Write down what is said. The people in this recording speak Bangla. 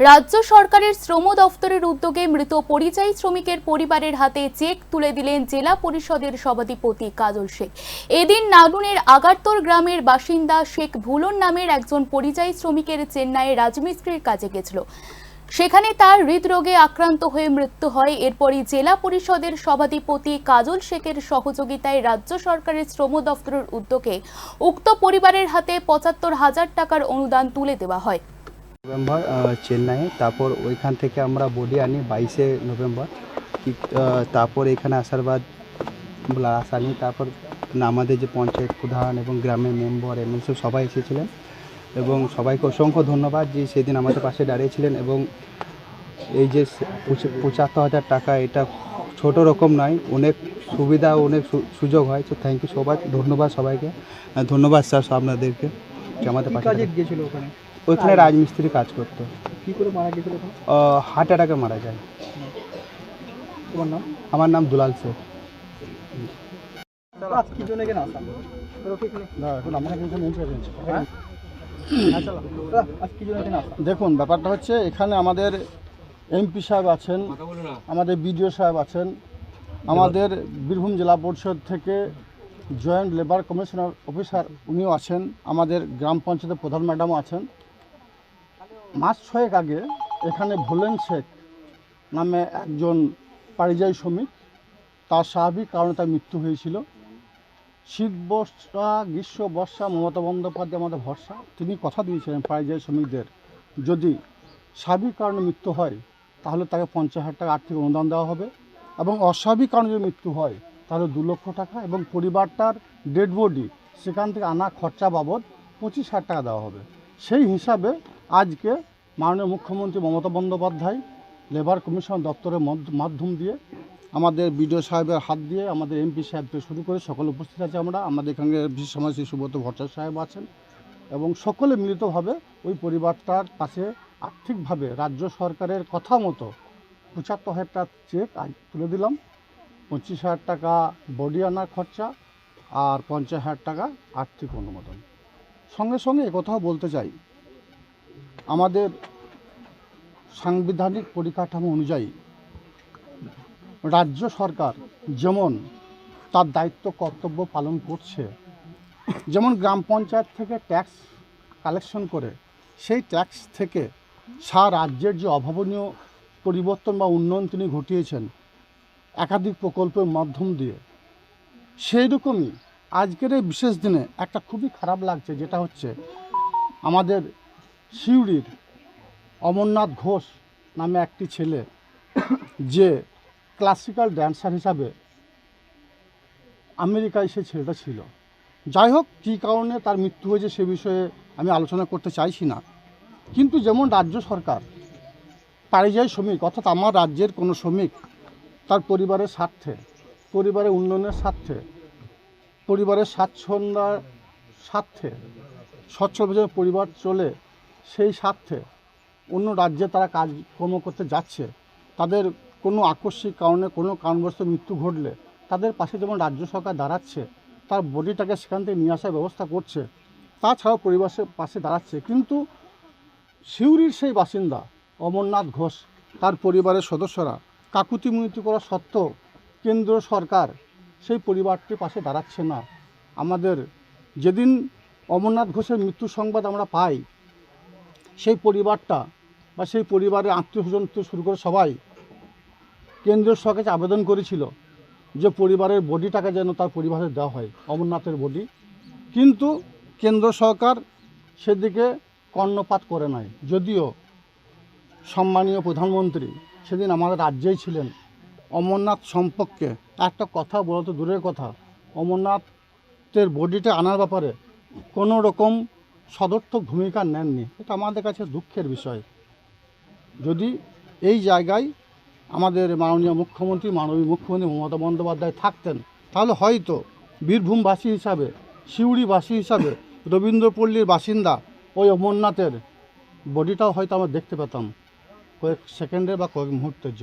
রাজ্য সরকারের শ্রম দফতরের উদ্যোগে মৃত পরিযায়ী শ্রমিকের পরিবারের হাতে চেক তুলে দিলেন জেলা পরিষদের সভাধিপতি কাজল শেখ। এদিন নানুনের আগারতর গ্রামের বাসিন্দা শেখ ভুলন নামের একজন পরিযায়ী শ্রমিকের চেন্নাইয়ে রাজমিস্ত্রির কাজে গেছিল। সেখানে তার হৃদরোগে আক্রান্ত হয়ে মৃত্যু হয়। এরপরই জেলা পরিষদের সভাধিপতি কাজল শেখের সহযোগিতায় রাজ্য সরকারের শ্রম দফতরের উদ্যোগে উক্ত পরিবারের হাতে পঁচাত্তর হাজার টাকার অনুদান তুলে দেওয়া হয়। নভেম্বর চেন্নাইয়ে তারপর ওইখান থেকে আমরা বডি আনি বাইশে নভেম্বর। তারপর এখানে আসার বাদ লাশ আনি তারপর আমাদের যে পঞ্চায়েত প্রধান এবং গ্রামের মেম্বার এমন সব সবাই এসেছিলেন এবং সবাইকে অসংখ্য ধন্যবাদ যে সেদিন আমাদের পাশে দাঁড়িয়েছিলেন এবং এই যে পঁচাত্তর হাজার টাকা এটা ছোট রকম নয় অনেক সুবিধা অনেক সুযোগ হয়। তো থ্যাংক ইউ সবাই ধন্যবাদ সবাইকে। ধন্যবাদ স্যার আপনাদেরকে আমাদের পাশে গিয়েছিল ওখানে? ওইখানে রাজমিস্ত্রি কাজ করতো। কি করে মারা গেছিল হার্ট অ্যাটাকে মারা যায়। তোমার নাম? আমার নাম দুলাল শেখ। এজেন্সি হ্যাঁ? আচ্ছা দেখুন ব্যাপারটা হচ্ছে এখানে আমাদের এমপি সাহেব আছেন আমাদের বিডিও সাহেব আছেন আমাদের বীরভূম জেলা পরিষদ থেকে জয়েন্ট লেবার কমিশনার অফিসার উনিও আছেন আমাদের গ্রাম পঞ্চায়েতের প্রধান ম্যাডামও আছেন। মাস ছয়েক আগে এখানে ভোলেন শেখ নামে একজন পারিযায়ী শ্রমিক, তার স্বাভাবিক কারণে তার মৃত্যু হয়েছিল। শীত বর্ষা, গ্রীষ্ম বর্ষা, মমতা বন্দ্যোপাধ্যায় আমাদের ভরসা, তিনি কথা দিয়েছিলেন পরিযায়ী শ্রমিকদের, যদি স্বাভাবিক কারণে মৃত্যু হয়, তাহলে তাকে পঞ্চাশ হাজার টাকা আর্থিক অনুদান দেওয়া হবে এবং অস্বাভাবিক কারণে যদি মৃত্যু হয়, তাহলে দু লক্ষ টাকা এবং পরিবারটার ডেড বডি, সেখান থেকে আনা খরচা বাবদ পঁচিশ হাজার টাকা দেওয়া হবে। সেই হিসাবে আজকে মাননীয় মুখ্যমন্ত্রী মমতা বন্দ্যোপাধ্যায় লেবার কমিশন দপ্তরের মাধ্যম দিয়ে আমাদের বিডিও সাহেবের হাত দিয়ে আমাদের এমপি সাহেব থেকে শুরু করে সকলে উপস্থিত আছে আমরা। আমাদের এখানে বিশেষ সমাজী সুব্রত ভট্টাচার্য সাহেব আছেন এবং সকলে মিলিতভাবে ওই পরিবারটার পাশে আর্থিকভাবে রাজ্য সরকারের কথা মতো পঁচাত্তর হাজার চেক আজ তুলে দিলাম। পঁচিশ হাজার টাকা বডি আনার খরচা আর পঞ্চাশ হাজার টাকা আর্থিক অনুমোদন। সঙ্গে সঙ্গে একথাও বলতে চাই আমাদের সাংবিধানিক পরিকাঠামো অনুযায়ী রাজ্য সরকার যেমন তার দায়িত্ব, কর্তব্য পালন করছে, যেমন গ্রাম পঞ্চায়েত থেকে ট্যাক্স কালেকশন করে, সেই ট্যাক্স থেকে সারা রাজ্যের যে অভাবনীয় পরিবর্তন বা উন্নয়ন তিনি ঘটিয়েছেন একাধিক প্রকল্পের মাধ্যম দিয়ে, সেই রকমই আজকের এই বিশেষ দিনে একটা খুবই খারাপ লাগছে, যেটা হচ্ছে আমাদের সিউড়ির অমরনাথ ঘোষ নামে একটি ছেলে, যে ক্লাসিক্যাল ড্যান্সার হিসাবে আমেরিকায় সে ছেলেটা ছিল। যাই হোক, কী কারণে তার মৃত্যু হয়েছে সে বিষয়ে আমি আলোচনা করতে চাইছি না। কিন্তু যেমন রাজ্য সরকার পারিযায়ী শ্রমিক, অর্থাৎ আমার রাজ্যের কোনো শ্রমিক তার পরিবারের স্বার্থে, পরিবারের উন্নয়নের স্বার্থে, পরিবারের স্বাচ্ছন্দ্যার স্বার্থে সচ্ছলভাবে পরিবার চলে সেই স্বার্থে অন্য রাজ্যে তারা কাজকর্ম করতে যাচ্ছে, তাদের কোনো আকস্মিক কারণে, কোনো কারণবশত মৃত্যু ঘটলে তাদের পাশে যেমন রাজ্য সরকার দাঁড়াচ্ছে, তার বডিটাকে সেখান থেকে নিয়ে আসার ব্যবস্থা করছে, তাছাড়াও পরিবারের পাশে দাঁড়াচ্ছে। কিন্তু সিউড়ির সেই বাসিন্দা অমরনাথ ঘোষ, তার পরিবারের সদস্যরা কাকুতি মিনতি করা সত্ত্বেও কেন্দ্র সরকার সেই পরিবারটির পাশে দাঁড়াচ্ছে না। আমাদের যেদিন অমরনাথ ঘোষের মৃত্যু সংবাদ আমরা পাই সেই পরিবারটা বা সেই পরিবারের আত্মীয় স্বজন থেকে শুরু করে সবাই কেন্দ্রীয় সরকার আবেদন করেছিল যে পরিবারের বডিটাকে যেন তার পরিবারে দেওয়া হয়, অমরনাথের বডি। কিন্তু কেন্দ্র সরকার সেদিকে কর্ণপাত করে নাই। যদিও সম্মানীয় প্রধানমন্ত্রী সেদিন আমাদের রাজ্যেই ছিলেন। অমরনাথ সম্পর্কে একটা কথা বলতো দূরের কথা। অমরনাথের বডিটা আনার ব্যাপারে কোনো রকম সদর্থক ভূমিকা নেননি। এটা আমাদের কাছে দুঃখের বিষয়। যদি এই জায়গায় আমাদের মাননীয় মুখ্যমন্ত্রী মাননীয় মুখ্যমন্ত্রী মমতা বন্দ্যোপাধ্যায় থাকতেন, তাহলে হয়তো বীরভূমবাসী হিসাবে, সিউড়িবাসী হিসাবে, রবীন্দ্রপল্লীর বাসিন্দা ওই অমরনাথের বডিটাও হয়তো আমরা দেখতে পেতাম কয়েক সেকেন্ডের বা কয়েক মুহূর্তের জন্য।